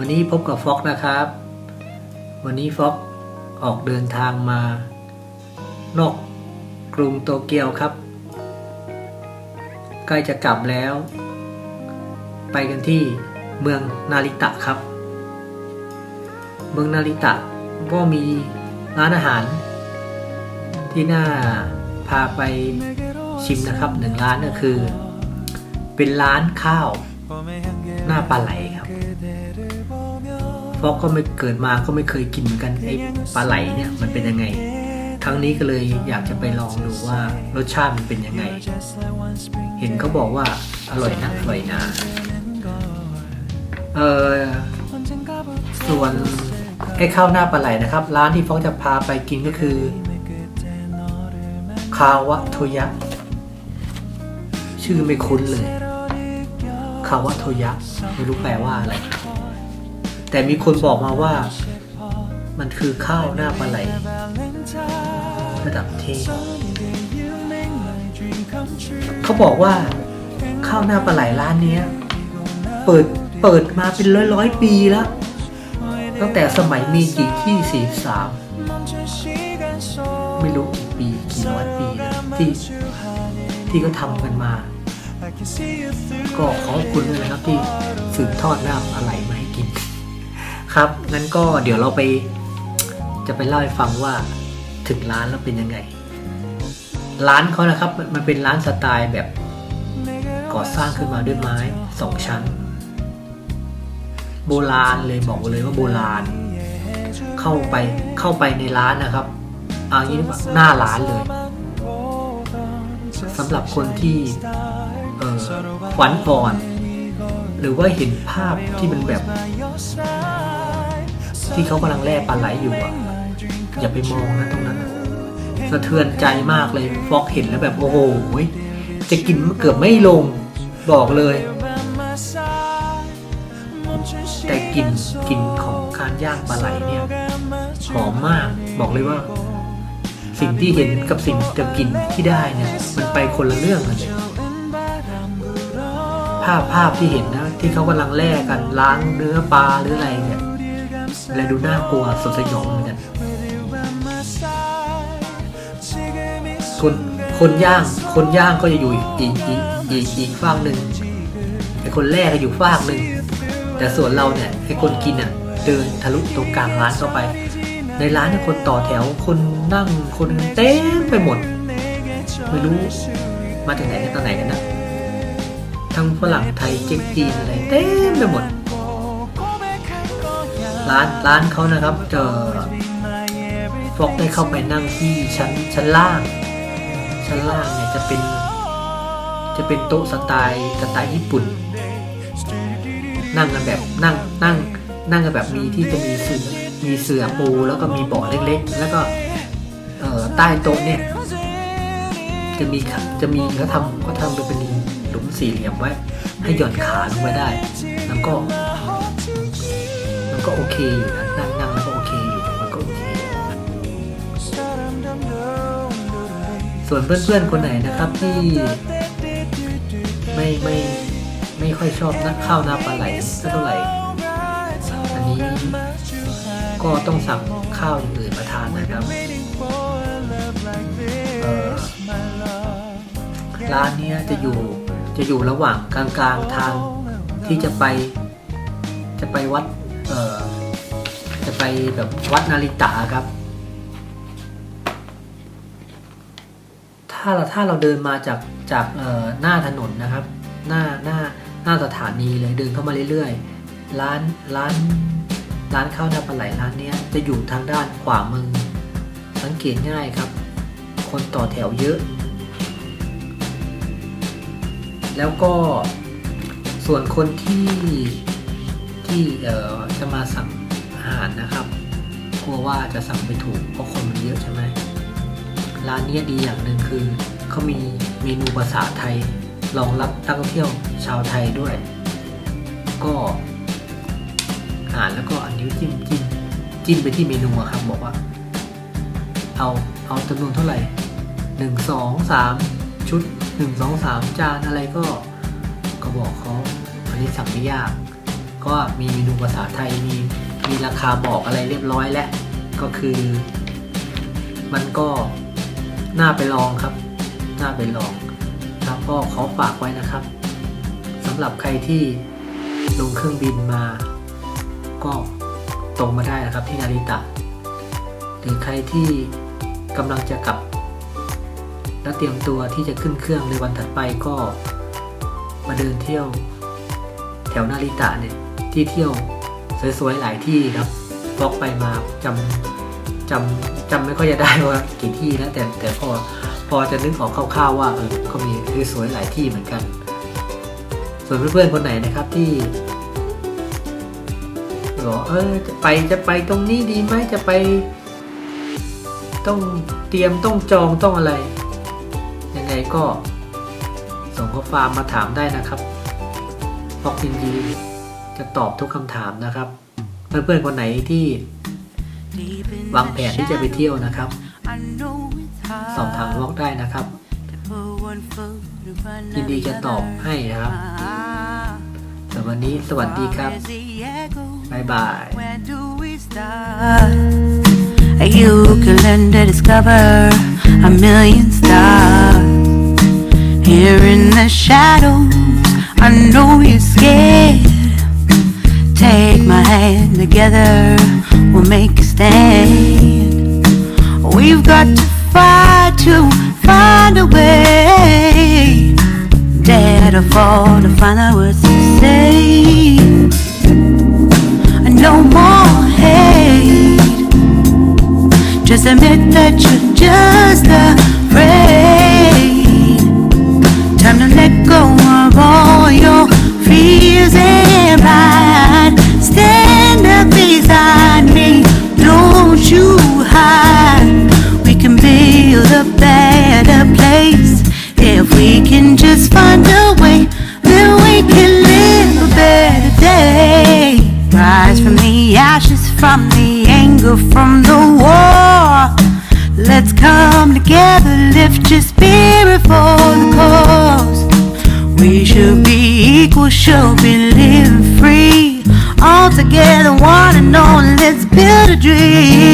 วันนี้พบกับฟ็อกนะครับ วันนี้ฟ็อกออกเดินทางมา นอกกรุงโตเกียวครับ ใกล้จะกลับแล้ว ไปกันที่เมืองนาริตะครับ เมืองนาริตะก็มีร้านอาหาร ที่น่าพาไปชิมนะครับหนึ่งร้านก็คือ เป็นร้านข้าว หน้าปลาไหล ครับฟอกก็ไม่เกิดมาก็ไม่เคยกินเหมือนกันไอ้ปลาไหลเนี่ยมันเป็นยังไง ครั้งนี้ก็เลยอยากจะไปลองดูว่ารสชาติมันเป็นยังไง เห็นเขาบอกว่าอร่อยนักอร่อยหนาเออส่วนไอ้ข้าวหน้าปลาไหลนะครับ ร้านที่ฟอกจะพาไปกินก็คือคาวะโทยะ ชื่อไม่คุ้นเลยคาวะโทยะ ไม่รู้แปลว่าอะไร แต่มีคนบอกมาว่า มันคือข้าวหน้าปลาไหลระดับเทพเขาบอกว่าข้าวหน้าปลาไหลร้านเนี้ยเปิดเปิดมาเป็นร้อยร้อยปีแล้ว ตั้งแต่สมัยมีกี่ที่สี่สามไม่รู้กี่ปีกี่ร้อยปีแล้วที่ที่เขาทำกันมา ก็ขอบคุณด้วยนะครับที่สืบทอดหน้ำอะไรมาให้กินครับ งั้นก็เดี๋ยวเราไป จะไปเล่าให้ฟังว่าถึงร้านแล้วเป็นยังไง ร้านเขานะครับ มันเป็นร้านสไตล์แบบก่อสร้างขึ้นมาด้วยไม้สองชั้น โบราณเลยบอกเลยว่าโบราณ เข้าไปเข้าไปในร้านนะครับเอางี้ดีกว่าหน้าร้านเลยสำหรับคนที่เออขวัญอ่อน หรือว่าเห็นภาพที่มันแบบ ที่เขากำลังแล่ปลาไหลอยู่อะ อย่าไปมองนะตรงนั้นอะสะเทือนใจมากเลยฟอกเห็นแล้วแบบโอ้โหจะกินเกือบไม่ลงบอกเลย แต่กลิ่นกลิ่นของการย่างปลาไหลเนี่ยหอมมากบอกเลยว่า สิ่งที่เห็นกับสิ่งจะกินที่ได้เนี่ยมันไปคนละเรื่องกันเลยภาพภาพที่เห็นนะที่เขากำลังแล่กันล้างเนื้อปลาหรืออะไรเนี่ย และดูน่ากลัวสดสยองเหมือนกันคนคนย่างคนย่างก็จะอยู่อีกอีกอีกอีกอีกฝั่งหนึ่งไอ้คนแรกก็อยู่ฝั่งหนึ่งแต่ส่วนเราเนี่ยไอ้คนกินอะเดินทะลุตรงกลางร้านเข้าไป ในร้านเนี่ยคนต่อแถวคนนั่งคนเต็มไปหมดไม่รู้มาจากไหนกันตอนไหนกันนะทั้งฝรั่งไทยเจ๊กจีนอะไรเต็มไปหมด ร้านร้านเขานะครับเจอฟอกได้เข้าไปนั่งที่ชั้นชั้นล่าง ชั้นล่างเนี่ยจะเป็น จะเป็นโต๊ะสไตล์สไตล์ญี่ปุ่น นั่งกันแบบนั่งนั่งนั่งกันแบบมีที่จะมีเสื่อมีเสื่อปูแล้วก็มีเบาะเล็กๆ แล้วก็เออใต้โต๊ะเนี่ยจะมีจะมีเขาทำเขาทำไปเป็นหลุมสี่เหลี่ยมไว้ ให้หย่อนขาลงไปได้ แล้วก็ ก็โอเคอยู่นะนั่งนั่งแล้วก็โอเคอยู่มันก็โอเค ส่วนเพื่อนๆคนไหนนะครับที่ไม่ไม่ไม่ค่อยชอบนักข้าวหน้าปลาไหลสักเท่าไหร่ อันนี้ก็ต้องสั่งข้าวอย่างอื่นมาทานนะครับเออร้านนี้จะอยู่จะอยู่ระหว่างกลางๆทางที่จะไป จะไปวัด เอ่อจะไปแบบวัดนาริตะครับ ถ้าเราถ้าเราเดินมาจากจากหน้าถนนนะครับ หน้าหน้าหน้าสถานีเลยเดินเข้ามาเรื่อยๆ ร้านร้านร้านข้าวหน้าปลาไหลร้านเนี้ยจะอยู่ทางด้านขวามือ สังเกตง่ายครับ คนต่อแถวเยอะ แล้วก็ส่วนคนที่ ที่เอ่อจะมาสั่งอาหารนะครับ กลัวว่าจะสั่งไม่ถูกเพราะคนมันเยอะใช่ไหมร้านเนี้ยดีอย่างหนึ่งคือเขามีเมนูภาษาไทยรองรับนักท่องเที่ยวชาวไทยด้วย ก็อ่านแล้วก็อันนิ้วจิ้มจิ้มจิ้มไปที่เมนูอะครับบอกว่า เอาเอาจำนวนเท่าไหร่หนึ่งสองสามชุดหนึ่งสองสามจานอะไรก็ก็บอกเขาอันนี้สั่งไม่ยาก ก็มีเมนูภาษาไทยมีมีราคาบอกอะไรเรียบร้อยแล้วก็คือ มันก็น่าไปลองครับ น่าไปลองครับก็ขอฝากไว้นะครับสำหรับใครที่ลงเครื่องบินมา ก็ตรงมาได้นะครับที่นาริตะ หรือใครที่กำลังจะกลับ และเตรียมตัวที่จะขึ้นเครื่องในวันถัดไปก็มาเดินเที่ยวแถวนาริตะเนี่ย ที่เที่ยวสวยๆหลายที่ครับบล็อกไปมาจำจำจำไม่ค่อยจะได้ว่ากี่ที่นะแต่แต่พอพอจะนึกออกคร่าวๆว่าเออก็มีสวยๆหลายที่เหมือนกัน ส่วนเพื่อนๆคนไหนนะครับที่บอกเออจะไปจะไปตรงนี้ดีไหมจะไป ต้องเตรียมต้องจองต้องอะไร ยังไงก็ส่งข้อความมาถามได้นะครับพอกยินดี จะตอบทุกคำถามนะครับ เพื่อนๆคนไหนที่วางแผนที่จะไปเที่ยวนะครับ สอบถามวอกได้นะครับยินดีจะตอบให้นะครับสำหรับวันนี้สวัสดีครับบ๊ายบาย You can learn to discover a million stars. Here in the shadows, I know you're scared. Take my hand together, we'll make a stand. We've got to fight to find a way. Dare to fall to find the words to say. No more hate. Just admit that you're just a better place if we can just find a way. Then we can live a better day. Rise from the ashes, from the anger, from the war. Let's come together, lift your spirit for the cause. We should be equal, should be living free. All together, one and all, let's build a dream.